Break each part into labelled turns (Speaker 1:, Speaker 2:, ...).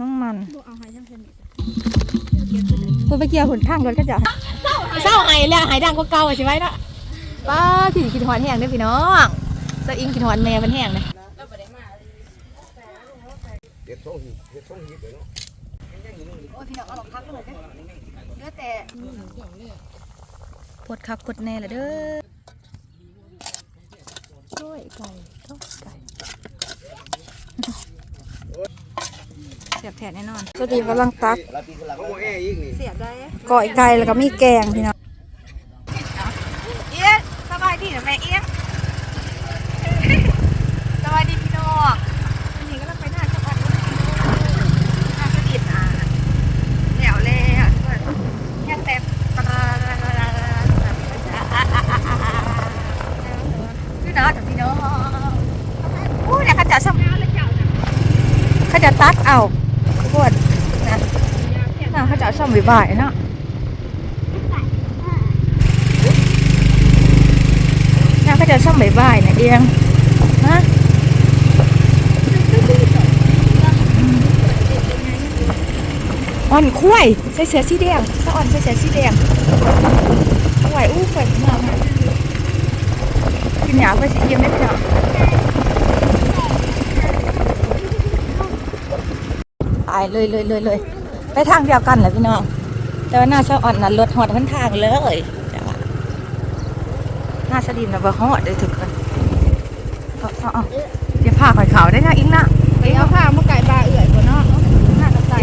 Speaker 1: น้องมัน
Speaker 2: บ่เอาให้ทั้งสนิท
Speaker 1: คุณไปเกี่ยวหุ่นทางรถก็จะเศร้าไห้แล้วหายดังกว่าเก่าใช่ไหมเนาะป้าขี่กินหอนแห้งเด้อพี่น้องสะอิงกินหอนแม่มันแห้งเลย
Speaker 3: เด็ดสองหีบเด็ดสองหีบเลยเนาะ
Speaker 1: โอ้ยพี่น้องเอาลองพักเลยเด้อเด้อแต่ปวดคักปวดแน่ละเด้อโอ้ยไก่โอ้ยไก่เสีย บแผนแน่นอนสวัสดีกำลังตัก
Speaker 3: ลาตีพลังโอ้แอ่อีกนี่
Speaker 1: เสียบได้ ก่อยไก่แล้วก็มีแกงพี่น้องเอี้ยสบายดีนะแม่เอี้ยสบายดีพี่น้องวันนี้ก็เราไปหน้าจังหวัดหน้าสดิดอะแถวเลยอะทุกคนแค่แต่พี่น้องกับพี่น้องอู้เนี่ยเขาจะส่งเขาจะตัดเอาทุกคนนะ น่าเขา จะเอาซ่อมบ่ายๆเนาะน่าเขาจะซ่อมบ่ายๆเนี่ยเองฮะอ่อนคุ้ยใส่เสื้อสีแดงถ้าอ่อนใส่เสื้อสีแดงเอาไหวอู้ข่อยมามากินหยาไปสิเยี่ยมได้พี่น้องตายเลยเลยเลยเลย ไปทางเดียวกันเหรอพี่น้อง แต่ว่าหน้าเสาอ่อนน่ะรถหอดทั้งทางเลยแต่ว่าหน้าสดิมน่ะบ่หอดเลยทุกคนเอาเอาเอาเดี๋ยวพาข่อยเขาได้นะอิงนะ
Speaker 2: ไปเอาผ้ามาไก่ปลาเอื่อยก่อนเนาะ
Speaker 1: หน้ากับใจ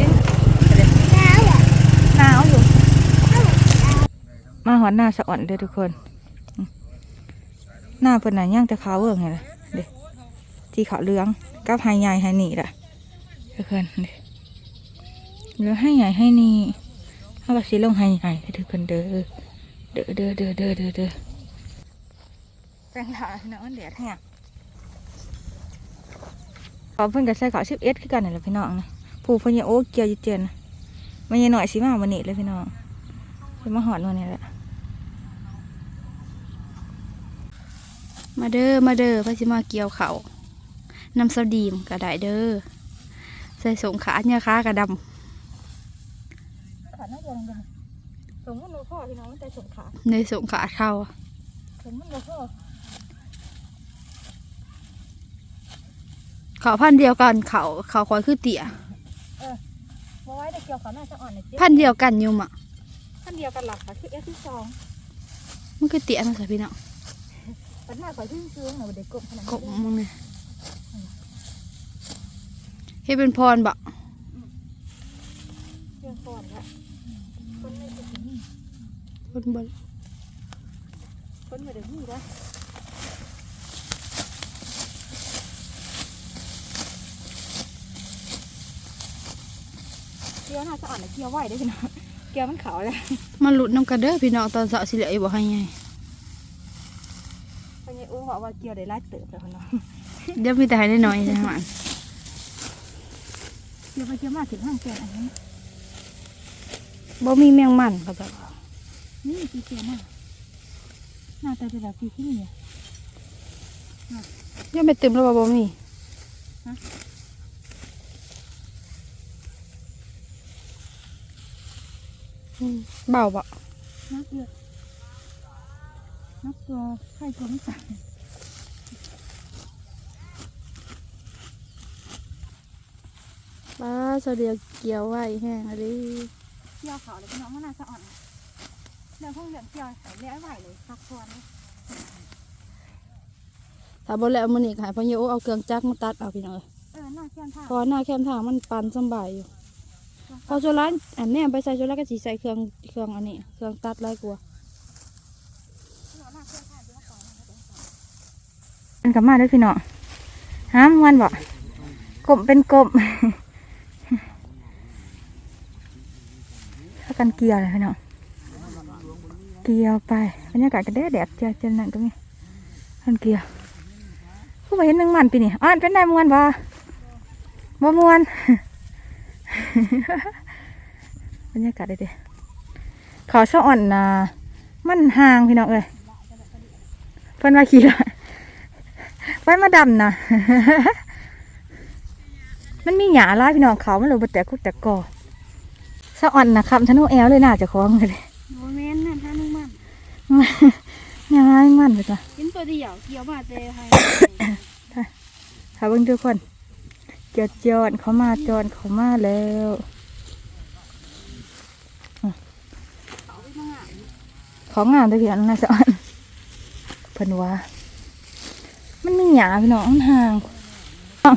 Speaker 1: หนาวอยู่ มาหอดหน้าสะอ่อนเลยทุกคนอืมหน้าเพิ่นน่ะย่างแต่ขาวเบิ่งไงล่ะเด็ที่ขาวเหลืองกับไฮใหญ่ไฮหนีล่ะทุกคนเด้ เหลือให้ใหญ่ให้นี่เอาก็สิลงให้ใหญ่ให้ทุกคนเด้อเด้อเด้อเด้อเด้อเด้อเด้อแปลงหลาเนาะแดดแห้งขอเพิ่นก็ใส่ขอสิบเอ็ดคือกันนี่แหละพี่น้องนะผู้เพิ่นยังโอ้เกียวยู่เจนนะมันยังหน่อยสิมาวันนี้เลยพี่น้องเพิ่นมาหอดวันนี้แหละ
Speaker 2: มาเด้อมาเด้อพระสิมาเกี่ยวเขาน้ำสดีมก็ไดเด้อใส่สงขาเนี่ยขากระด
Speaker 1: ขาดน่าจะลงกัน สมมติเราพ่อพี่น้องมันใจสงขาำ
Speaker 2: ในสงขาเข้า
Speaker 1: สมมติเราพ่อ
Speaker 2: เขาพันธุ์เดียวกันเขาเขาคอยคือเตี่ย
Speaker 1: มาไว้แต่เกี่ยวขาหน้าจะอ่อนในเจ๊
Speaker 2: พันธุ์เดียวกันอยุ่มอะ
Speaker 1: ขั้นเดียวกันหลักค่ะคือเอสที่สอง
Speaker 2: มันคือเตี่ยนะสิพี่น้อง
Speaker 1: ปัญหาข่อยขึ้นซื้อหน่อยเด็กกบขนาด
Speaker 2: ก
Speaker 1: นี้
Speaker 2: บมึงเนี่ยให้เป็นพรบะ
Speaker 1: เรื่องก่อนละคนไม่จะถึง
Speaker 2: คนบน
Speaker 1: คนไม่ได้มีละเกี่ยวน่าจะอ่อนนะเกี่ยวไหวได้พี่น้องเกี่ยวมันขาวเลย
Speaker 2: มันหลุดน้ำกันเด้อพี่น้องตอนเสาร์สิเหลืออยู่บ่ให้ไง
Speaker 1: พญาอุ้งบอกว่าเกี่ยวได้ไล่เติบเลยพี่น้อง
Speaker 2: เดี๋ยวมีแต่ให้ได้น้อยใช่ไหม
Speaker 1: เกี่ยวไปเกี่ยวมาถึงห้างแกนอันนี้
Speaker 2: บ่มีแมงมันเขาจะว่า
Speaker 1: นี่ปีเกี่ยวหน้าหน้าตาจะแบบปีที่นี่
Speaker 2: ยังไม่เต็มแล้วว่าบ่มี
Speaker 1: ฮะ
Speaker 2: อืมเบาบะ
Speaker 1: นักเยอะนักตัวไข่ตัวไม่ใส่
Speaker 2: ป้าเสดียวเกี่ยวไว้แห้งอะไร
Speaker 1: เกี่ยวขาวเลยพี่น้องมันน่าจะอ่อน เรื่องพวกเรื่องเกี่ยวใส่เลี้ยไหวเลยซักควนเลย
Speaker 2: ถ้าบ่แล้วมื้อนี้ก็ให้พ่อโยเอาเครื่องจักรมาตัดเอาพี่น้องเอ้ย
Speaker 1: เออหน้าเกี่ยวท่า
Speaker 2: เพราะว่าหน้าแคมทางมันปันสำบายอยู่ พอโซลาอันเนี้ยไปใส่โซลาก็สิใส่เครื่องเครื่องอันนี้เครื่องตัดหลายกว่า
Speaker 1: มันกลับมาด้วยพี่น้องห้ามวันบ่กบเป็นกบ ถ้ากันเกี่ยวเลยพี่น้อง เกี่ยวไปบรรยากาศก็แดดแดดจอเจอนั่นตรงนี้กันเกี่ยวผู้ไปเห็นแมงมันปีนี่อ่านเป็นได้มวนบ่บ่มวนบรรยากาศดีดีขอสะอ่อนนะมันห่างพี่น้องเอ้ยเพิ่นว่าขี่ละไว้มาดำนะมันมีหยาหลายพี่น้องเขามันเลยบ่แตกคุกแตกกอสะอ่อนนะครับทะนุแอลเลยน่าจะคล้องเลย
Speaker 2: โมเมนต์นั่นท่านึงมัน
Speaker 1: ยังไงมันไปจ้ะ
Speaker 2: กินตัวเดียวเกี่ยวมาเตะให้
Speaker 1: ค่ะเบิ่งทุกคนจอดจอดเขามาจอดเขามาแล้วอะของงานตะเกียบน่าจะอ่อนเพิ่นว่ามันมีหยาพี่น้องมันห่างอ้าว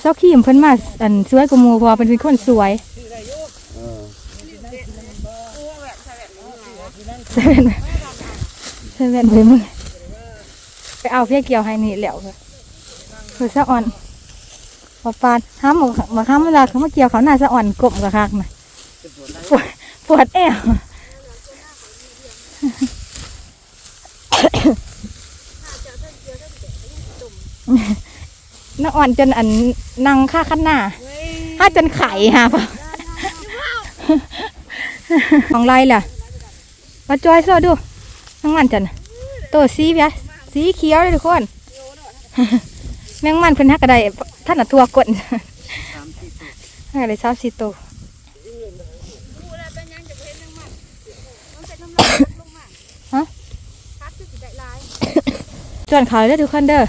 Speaker 1: เจ้าขีมเพิ่นมาอันสวยกว่าหมู่เพราะว่าเพิ่นเป็นคนสวย
Speaker 3: เออ
Speaker 1: เซเว่นเซเว่นไปมึงไปเอาเพี้ยเกี่ยวให้นี่แหล้วค่ะคือสะอ่อนพอปานห้ามมาห้ามเวลาเขามาเกี่ยวเขาหน้าสะอ่อนกลมกับคักนะปวดปวดแอวน้าอ่อนจนอันนั่งค่าขั้นหน้าห้าจนไข่ฮะปะของไรล่ะ มาจอยโซดูทั้งมันจันน่ะตัวสีเบียสีเขียวเลยทุกคนแมงมันเพิ่นฮักกระไดท่านน่ะตัวกดให้อะไรซาบสีตัวฮะจวนเขาเลยเด้อทุกคนเด้อ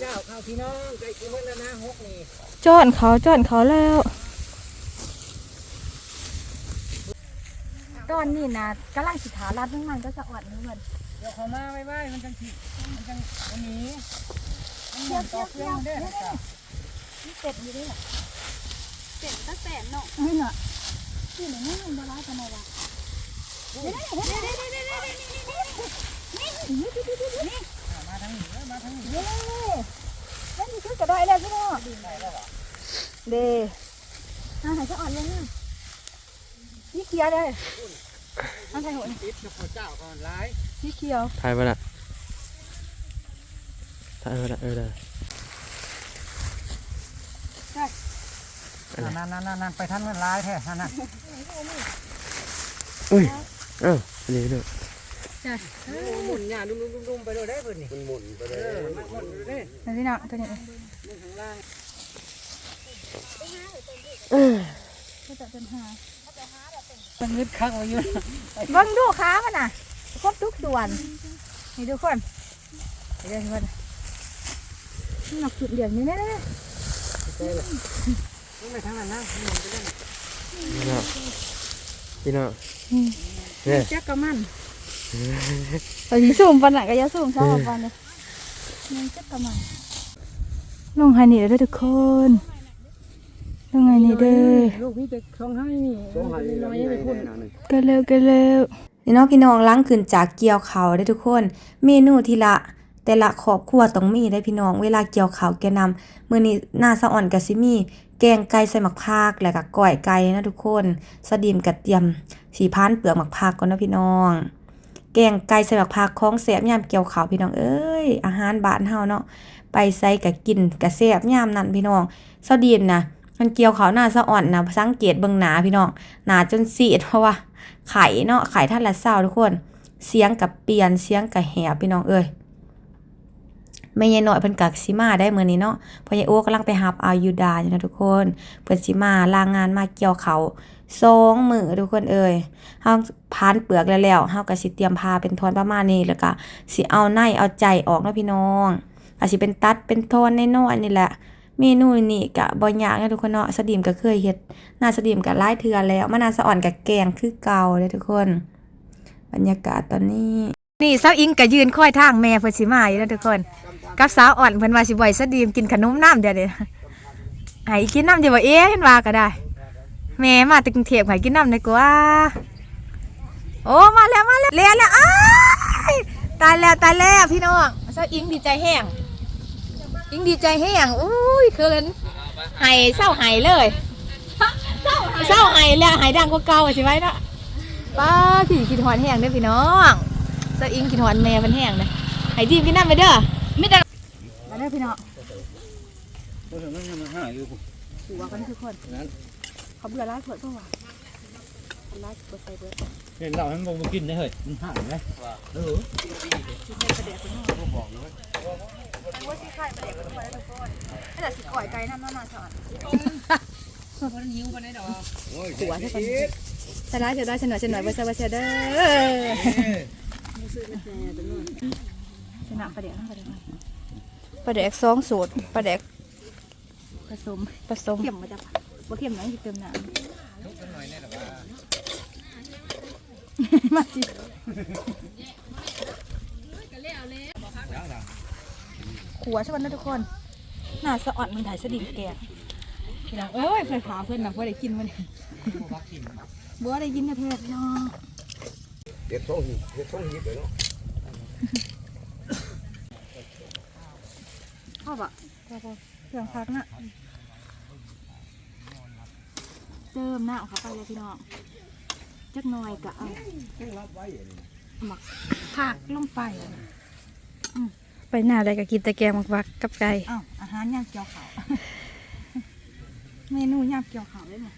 Speaker 3: เจ้าข้าวพี่น้องใจกินมันแล้วนะหกนี่
Speaker 1: จอนเขาจอนเขาแล้ว ตอนนี้นะกำลังสิขาลัดทั้งมันก็จะอ่อนเหมือน
Speaker 3: เดี๋ยวเขามาไว้ไว้มันจังสิมันจังวันนี้มันเหมือนต่อเครื่องเด้อจ้ะ
Speaker 1: เป็ดอยู่ด้วย
Speaker 2: เจ็บตั้งแต่เนาะ
Speaker 1: นี่เนาะ
Speaker 2: ที่ไหนนี่มันบลากันอะไร
Speaker 3: มาทางนี้เด้อมาทางนี้
Speaker 1: เย้เล่นคือกระไดแล้วพี่น้องเด้อาหายจะอ่อนลงนะ นี่เขียวเลยอันไทยหัวนี่
Speaker 3: ติดกับข้าวเจ้าก่อนหลาย
Speaker 1: นี่เขียว
Speaker 4: ถ่ายมาละถ่ายมาละเออได้
Speaker 3: นั่นนั่นนั่นนั่นไปทันมันหลายแท้นั่นน่ะ
Speaker 4: อุ้ยเอ้าอันนี้ด้วย
Speaker 3: หมุนหญ้าดุ้มๆๆไปเลยได้เพิ่นนี่มันหมุนไปเลยมันหมุนไปเลย
Speaker 1: นี่พี่น้องตัวนี้
Speaker 3: มันข้างล่าง
Speaker 1: ก็จะเป็นหา
Speaker 3: มันงึดคักไว้อยู่
Speaker 1: เบิ่งดูขามันน่ะ ครบทุกส่วน นี่ทุกคนนี่เด้อทุกคนหนักจุดเดียวนี้แน่
Speaker 3: มันไปทางนั้นนะมันหมุนไปเลย
Speaker 4: พี่น้องพี่น้องเนี่ย
Speaker 2: จักกะมัน
Speaker 1: ๆตอนนี้สูงปันไหนก็อย่าสูงเท่าปันเลย
Speaker 2: มันจักกะมัน
Speaker 1: ลงไฮนี่เด้อทุกคน ลงไฮนี่เด้อ
Speaker 2: ลูกนี่จะช่องให้นี่
Speaker 3: ต้องให้น้อยไปพุ่น
Speaker 1: กันเร็วกันเร็วนี่เนาะพี่น้องล้างขึ้นจากเกี่ยวเขาได้ทุกคน เมนูทีละ แต่ละครอบครัวต้องมีได้พี่น้อง เวลาเกี่ยวเขาแกนำมื้อนี้หน้าสะอ่อนกับซิมีแกงไก่ใส่หมักพากแล้วก็ก้อยไก่นะทุกคนสะดีมกระเทียมสีพานเปลือกหมักพากก่อนนะพี่น้อง แกงไก่ใส่หมักพากของแซ่บยามเกี่ยวเขาพี่น้องเอ้ยอาหารบ้านเฮาเนาะไปใส่ก็กินก็แซ่บยามนั้นพี่น้องสะดีมนะ มันเกี่ยวเขาหน้าสะอ่อนนะสังเกตเบิ่งหนาพี่น้องหนาจนสีดเพราะว่าไข่เนาะไข่ท่านละเศร้าทุกคน เสียงกับเปลี่ยนเสียงกับแหบพี่น้องเอ้ยแม่ยายหน่อยเพิ่นกักสิมาได้เมื้อนี้เนาะเพอยายโอ้กำลังไปหับอายุดาอยู่นะทุกคนเพิ่นสิมาลางงานมาเกี่ยวเขาสองมือทุกคนเอ้ยเฮาพานเปลือกแล้วแล้วเฮาก็สิเตรียมพาเป็นทอนประมาณนี้แล้วก็สิเอาในเอาใจออกเนาะพี่น้องอาจสิเป็นตัดเป็นทอนใน้อยนี่แหละ เมนูนี่ก็บ่ยากนะทุกคนเนาะสดีมก็เคยเฮ็ดน่าสดีมกับไล่เทือแล้วมะนาวสะอ่อนกับแกงคือเก่าเลยทุกคน บรรยากาศตอนนี้ นี่สาวอิงก็ยืนค่อยทางแม่เพิ่นสิมาอยู่แล้วทุกคน กับสาวอ่อนเพิ่นว่าสิบ่อยสดีมกินขนมน้ำเดี๋ยวนี้ให้กินน้ำจะบ่เอ๊ะเห็นว่าก็ได้ แม่มาตึกรุงเทพให้กินน้ำดีกว่าโอ้มาแล้วมาแล้วเรียแล้วอ้ายตายแล้วตายแล้วพี่น้องสาวอิงดีใจแห้ง อิงดีใจแห้งอุ้ยเคินไห้เศร้าไห้เลยเศร้าไห้แล้วไห้ดังกว่าเก่าใช่ไหมเนาะป้าที่กินหอนแห้งเด้อพี่น้องเจ้าอิงกินหอนแม่มันแห้งเลยไห้ดีมกินน้ำไปเด้อไม่ได้มาเด้อพี่น้อง
Speaker 3: เพราะฉะนั้นมันหาอยู่
Speaker 1: หัวกันทุกคน
Speaker 3: นั้น
Speaker 1: เขาเบื่อร้ายเผื่อตัวเขาร้ายเผื่อใส่เบื่อ
Speaker 3: เห็นเราให้มันบ่กินได้เฮ้ยมันหายไหมเออ
Speaker 1: แต่สิก่อยไก่น้ำมาสอน
Speaker 2: ตัวใช่ปะ
Speaker 1: สลายเสียได้เสนอเสนอไปเสียเสียเด้อชนะประเดี๋ยวประเดี๋ยวประเดี๋ยวสองสูตรประเดี๋ยวผสมผสมเข็มมาจากว่เข็มไหนที่เติมน้ำมาสิ ขัวใช่ไหมนะทุกคนหน้าสะอ่อนมันถ่ายสะดิ่งแกงพี่น้องเอ้ยไฟผาเพื่อนนะเพื่อได้กินมันบัวได้ยินนะเพื่อนน้อง
Speaker 5: เด็ดต้องหิบเด็ดต้องหิบเลยเนาะ
Speaker 1: ชอบอะเครื่องพักน่ะเติมหน้าเขาไปเลยพี่น้องจักหน่อยกะเอาหมักผักลงไป
Speaker 2: ไปหน้าใดก็กินแต่แกงมักวักกับไก่
Speaker 1: อ้าวอาหารย่างเกี๊ยวขาวเมนูย่างเกี๊ยวขาวได้ไหม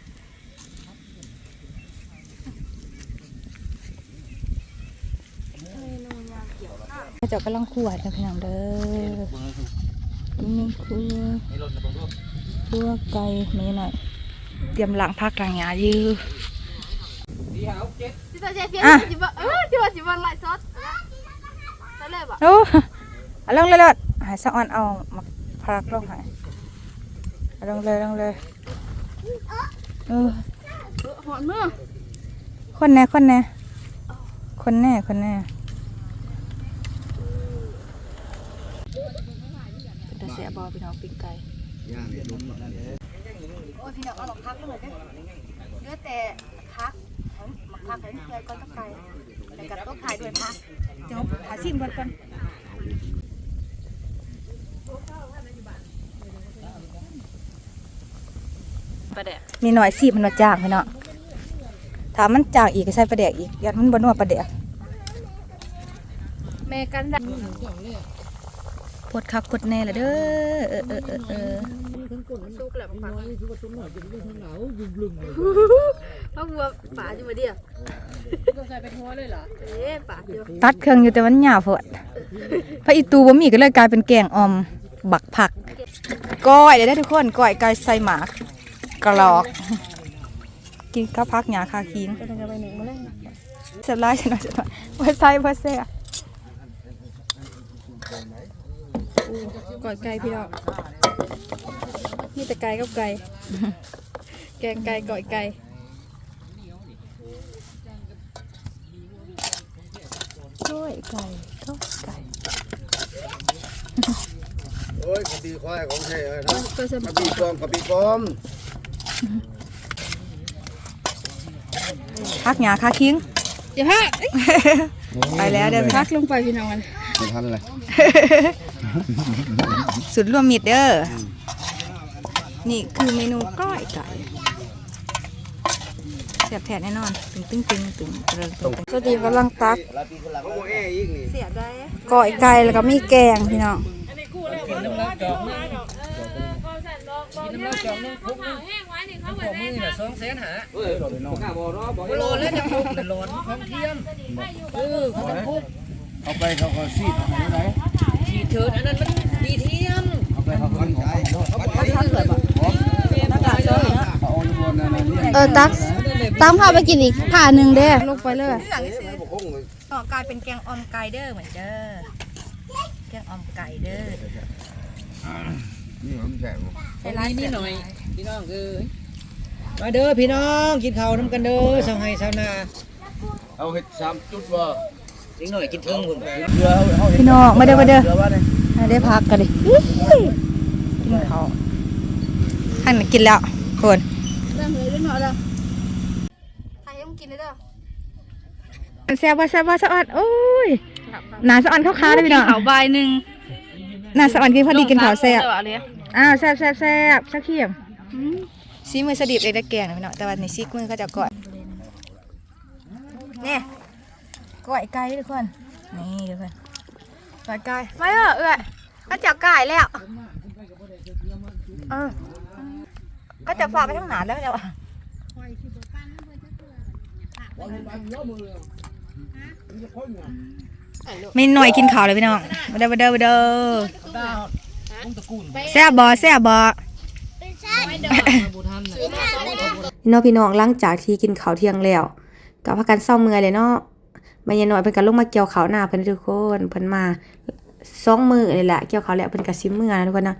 Speaker 1: เจ้ากำลังขวดนะพี่น้องเด้อนี่คือขัวไก่มีหน่อย เตรียมล้างผักล้างหญ้ายือ
Speaker 2: จิตใจเพี้ยน
Speaker 1: อะ
Speaker 2: จิบเออจิบจิบไล่ซอสนั่นเลยบ่
Speaker 1: โอ้ เอาลงเลยเลยหายสะอ่อนเอามาพลักลงหายเอาลงเลยลงเลยเออ
Speaker 2: หอนมือ
Speaker 1: คนแน่คนแน่คนแน่คนแน่เป็นตาเสียบอพี่น้องปิ้งไก่
Speaker 5: ย่างเนี่ยล้มอะเนี่ย
Speaker 1: โอ้ยพี่น้องเอาหมักพักเลยเด้เหลือแต่พักหมักพักให้เพื่อนก้อนตะไคร้แล้วก็ต้มถ่ายด้วยพักเดี๋ยวหาซิมก่อนก่อน มีหน่อยซีมันมาจางพี่เนาะถามมันจางอีกก็ใส่ปลาแดกอีกยัดมันบนนัวปลาแดก
Speaker 2: แม่กันดัก
Speaker 1: ปวดคักปวดแน่ละเด้อเออเออเออเออ
Speaker 2: สุกแล้วปังเขาบัวป่าอยู่มาเดียวใส่เป็นหัวเลยเหรอเอ๊ะป่า
Speaker 1: ตัดเครื่องอยู่แต่มันหยาบพอดพระอีตูบ่มีก็เลยกลายเป็นแกงออม บักผักก้อยเดี๋ยวได้ทุกคนก้อยไก่ใส่หมากกรอก กินข้าวพักหยาคาคิง
Speaker 2: ไปทางไปหนึ่งมาเลย
Speaker 1: เสร็จแล้วเสร็จแล้วเสร็จแล้วบ่ใส่บ่แซ่บ
Speaker 2: ก่อยไก่พี่น้องมีแต่ไก่กับไก่แกงไก่ก่อยไก่
Speaker 1: ก้อยไก่ก้อยไก่
Speaker 5: โอ้ยกะปิควายของแท้เลยนะ
Speaker 2: ก็จะ
Speaker 5: กะปิปลอมกะปิปลอม
Speaker 1: พักหยาคาคิง
Speaker 2: อย่าฮะ
Speaker 1: ไปแล้วเด้อ
Speaker 2: พักลงไปพี่น้องมัน
Speaker 5: ไม่ทันเลย
Speaker 1: สุดรวมมิตรเด้อนี่คือเมนูก้อยไก่เสียบแทนแน่นอนตึงตึงตึงตึงตึงตึง
Speaker 2: สวัสดีกำลังตัก
Speaker 5: เขาบอกเอ้อีกนี่
Speaker 1: เสียบได้
Speaker 2: ก่อยไก่แล้วก็มีแกงพี่น้อง
Speaker 3: กินน้ำลายจอกนึงกินน้ำลายจอกนึงพุกนึงของมือน่ะสองแสนหาเออโลแล้วจะพุกน่ะโลนของเทียมเออเของพุก
Speaker 5: เอาไปเขาก็ซีดอาไหน
Speaker 3: ฉีดเถิดอันนั้นมันดีเทียม
Speaker 5: เอาไปเขาก็ขายเขาบอก
Speaker 1: พักเกิดบ่ากากเสื้อเน
Speaker 5: เออยู่บนนั่นน่ะเนี่ย
Speaker 2: เออตักตามข้าวไปกินอีกผ่าหนึ่งเด้ลงไปเลย
Speaker 1: หลังนี้ซื้อต่อกลายเป็นแกงออมไก่เด้อเหมือนเด้อ แกงออมไก่เด้อ
Speaker 5: นี่มันแฉะบ่
Speaker 1: ใส่ร้าย
Speaker 3: นี่
Speaker 1: เสียบ
Speaker 3: หน่อยพี่น้องเอ้ยมาเด้อพี่น้องกินข้าวน้ำกันเด้อชาวไห้ชาวนา
Speaker 5: เอาเห็ดสามจุดบ่
Speaker 3: อีกหน่อยกินเทิงผม
Speaker 5: เรือเอาเอาเห็ด
Speaker 1: พี่น้องมาเด้อมาเด้อ
Speaker 5: เรือว่าเนี่ย
Speaker 1: มาได้พักกันดิกินข้าวท่านน่ะกินแล้วคน
Speaker 2: เริ่มเลยด้วยหน่อยแล้วใครยังกินได้เด้อ
Speaker 1: แซ่บว่าแซ่บว่าสะออนโอ้ย หนาสะออนข้าวๆได้อพี่น้อง
Speaker 2: เขาใบหนึ่ง
Speaker 1: หนาสะออนกินพอดีกินข้าวแซ่บ
Speaker 2: อะไร
Speaker 1: อ้าวแซ่บแซ่บแซ่บชักเขียมซีมือสดิบเลยได้แกงนะพี่น้องแต่ว่าในซีกมือเขาจะก่อนเนี่ยก้อยไก่ทุกคนนี่ทุกคนก้อยไก่ไม่เออเอ้ยก็จับไก่แล้วเออก็จะฝากไปทั้งหนาแล้วเดี๋ยวอะ
Speaker 6: ไม่หน่อยกินข้าวเลยพี่น้องมาเด้อมาเด้อมาเด้อแซ่บบ่แซ่บบ่พี่น้องพี่น้องหลังจากที่กินข้าวเที่ยงแล้วก็พากันเศร้าเมื่อยเลยเนาะแม่ยายน้อยเพิ่นก็ลงมาเกี่ยวข้าวหน้าเพิ่นทุกคนเพิ่นมาสองมื้อนี่แหละเกี่ยวข้าวแล้วเพิ่นก็สิมื้อนะทุกคนนะ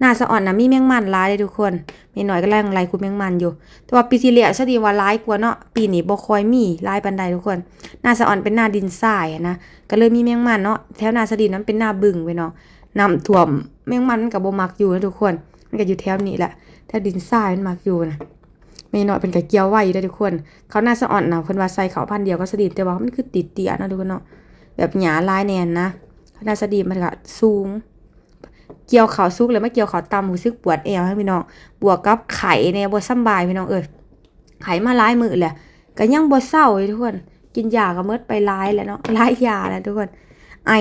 Speaker 6: หน้าสะอ่อนนะมีแมงมันหลายเลยทุกคนแม่น้อยก็ไล่ไล่คุมแมงมันอยู่ แต่ว่าปีที่แล้วซะดีว่าหลายกว่าเนาะปีนี้บ่คอยมีหลายปานใดทุกคนหน้าสะอ่อนเป็นหน้าดินทรายนะก็เลยมีแมงมันเนาะแถวหน้าสะดินนั้นเป็นหน้าบึงไปเนาะน้ำท่วมแมงมันมันก็บ่มักอยู่นะทุกคน มันก็อยู่แถวนี้แหละแถวดินทรายมันมักอยู่นะแม่น้อยเป็นก็เกียวไว้อยู่เด้ทุกคน เขาหน้าสะอ่อนนะเพิ่นว่าใส่เขาพันเดียวก็สะดินแต่ว่ามันคือติดเตี้ยนะทุกคนเนาะแบบหญ้าลายแน่นนะเขาหน้าสะดินมันก็สูง เกี่ยวเขาซุกเลยไม่เกี่ยวเขาตำรู้สึกปวดเอวให้พี่น้อง บวกกับไข่เนี่ยบ่สำบายพี่น้องเอ้ยไข่มาหลายมือแหละก็ยังบ่เศร้าเลยทุกคน กินยาก็เมิดไปหลายแล้วเนาะหลายยาแล้วทุกคน ไอ้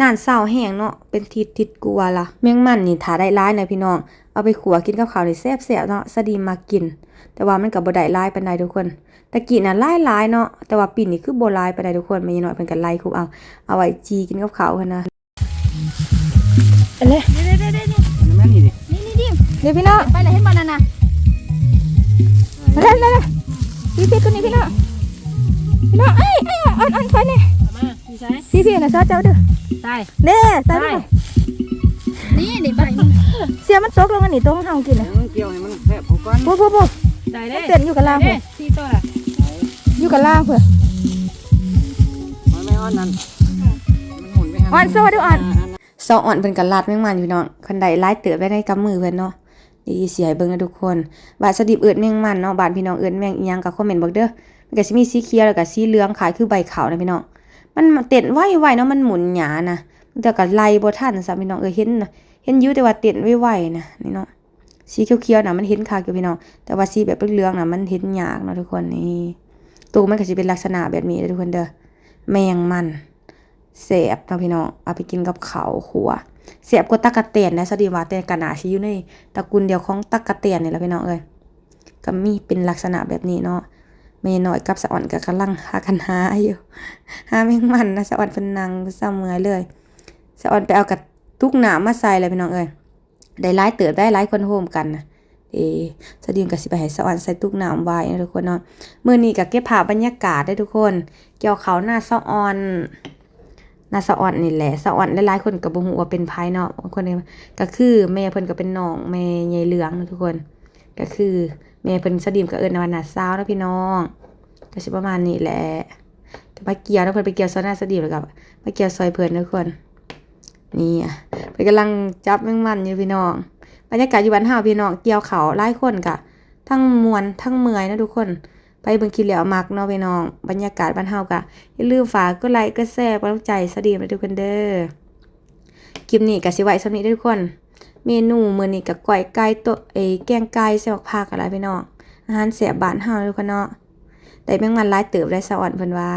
Speaker 6: นานเศร้าแห้งเนาะ เป็นทิศทิศกลัวละแมงมันนี่ถ้าได้ร้ายนะพี่น้อง เอาไปขัวกินกับข้าวนี่แซ่บๆเนาะสดีมากิน แต่ว่ามันก็บ่ได้ร้ายปานใดทุกคนตะกี้น่ะหลายๆเนาะ แต่ว่าปีนี้คือบ่หลายปานใดทุกคนแม่น้อยเพิ่นก็ไล่คุบเอา เอาไว้จีกินกับข้าวหั่นนะ เลย
Speaker 2: เดี๋ยวเดี๋ยวเดี๋ยวเดี๋ยว
Speaker 3: แม่นี่ดิ
Speaker 2: นี่นี่ดิ
Speaker 6: เดี๋ยวพี่น้อง
Speaker 2: ไปเลยเห็นมันนั่นน่ะ
Speaker 6: มาเร็วเร็วพี่พี่ตัวนี้พี่น้องพี่น้องเอ้ยเอ้ยอ่อนอ่อนไปเนี่ย
Speaker 2: มาดีใจ
Speaker 6: พี่พี่นะซอเจ้าเด้อ
Speaker 2: ได้
Speaker 6: เด้ใส่ไป
Speaker 2: นี่นี่ไปนี่
Speaker 6: เสียมันตกลงอันนี้ตรงเฮากินน่ะ
Speaker 3: เกี่ยวให้มันแซ่บพอก่อน
Speaker 6: ปุ๊บปุ๊บปุ๊บ
Speaker 2: ได้
Speaker 6: มั
Speaker 2: เด้
Speaker 6: เต้นอยู่กับล่าง
Speaker 2: เพิ่
Speaker 6: น
Speaker 2: สี่ตัวละ
Speaker 6: อยู่กับล่างเพิ่น
Speaker 3: มันไม่อ่อนนั่น
Speaker 6: อ่อนสวัสดีอ่อน ซออ่อนเพิ่นก็ลาดแม่งมันอยู่น้องคันใดหลายเติบไว้ในกำมือเพิ่นเนาะดีเสิให้เบิ่งนะทุกคนบาดสดิบเอิดแม่งมันเนาะบาดพี่น้องเอิดแมงอีหยังก็คอมเมนต์บอกเด้อมันก็สิมีสีเขียวแล้วก็สีเหลืองขายคือใบขาวนะพี่น้องมันเต้นไวๆเนาะมันหมุนหยานะแต่ก็ไล่บ่ทันซะพี่น้องเอ้ยเห็นนะเห็นอยู่แต่ว่าเต้นไวๆนะนี่เนาะสีเขียวๆน่ะมันเห็นคักอยู่พี่น้องแต่ว่าสีแบบเหลืองๆน่ะมันเห็นยากเนาะทุกคนนี่ตัวมันก็สิเป็นลักษณะแบบนี้เด้อทุกคนเด้อแมงมัน แสบเนาะพี่น้องเอาไปกินกับเขาขัวแสบกว่าตักะเตียนนะสดีว่าแต่กะหนาชิอยู่ในตระกูลเดียวของตักกะเตียนนี่แหละพี่น้องเอ้ยก็มีเป็นลักษณะแบบนี้เนาะเมยน้อยกับสะอ่อนก็กำลังหากันหาอยู่หาแมงมันนะสะอ่อนเป็นนางเศร้าเมื่อยเลยสะอ่อนไปเอากระตุกหนามมาใส่เลยพี่น้องเอ้ยได้หลายเติบได้หลายคนโฮมกันนะเอสะดีมก็สิไปให้สะอ่อนใส่ตุกหนามไว้นะทุกคนเนาะมื้อนี้ก็เก็บภาพบรรยากาศได้ทุกคน เกี่ยวเขาหน้าสะอ่อน นาสะอ่อนนี่แหละสะอ่อนหลายๆคนก็บ่ฮู้ว่าเป็นไผเนาะบางคนก็คือแม่เพิ่นก็เป็นน้องแม่ใหญ่เหลืองนะทุกคน ก็คือแม่เพิ่นสะดีมก็เอิ้นว่านาสาวนะพี่น้องก็สิประมาณนี้แหละแต่มาเกี่ยวนะเพิ่นไปเกี่ยวซอยหน้าสะดีมแล้วก็มาเกี่ยวซอยเพิ่นนะทุกคน นี่อะเพิ่นกำลังจับแมงมันอยู่พี่น้องบรรยากาศอยู่บ้านเฮาพี่น้องเกี่ยวเขาหลายคนก็ทั้งมวนทั้งเมื่อยนะทุกคน ไปเบิ่งคลิปแล้วมักเนาะพี่น้อง บรรยากาศบ้านเฮาก็อย่าลืมฝากกดไลค์กดแชร์กใจสวัสดีมาทุกคนเด้อคลิปนี้ก็สิไว้สำนี้ทุกคน เมนูมื้อนี้ก็ก๋วยไก่ตัวเอยแกงไก่ใส่บักผักอะไรพี่น้องอาหารแสบบ้านเฮาทุกคนเนาะได้แมงมันหลายเติบได้สะอ่อนเพิ่นว่า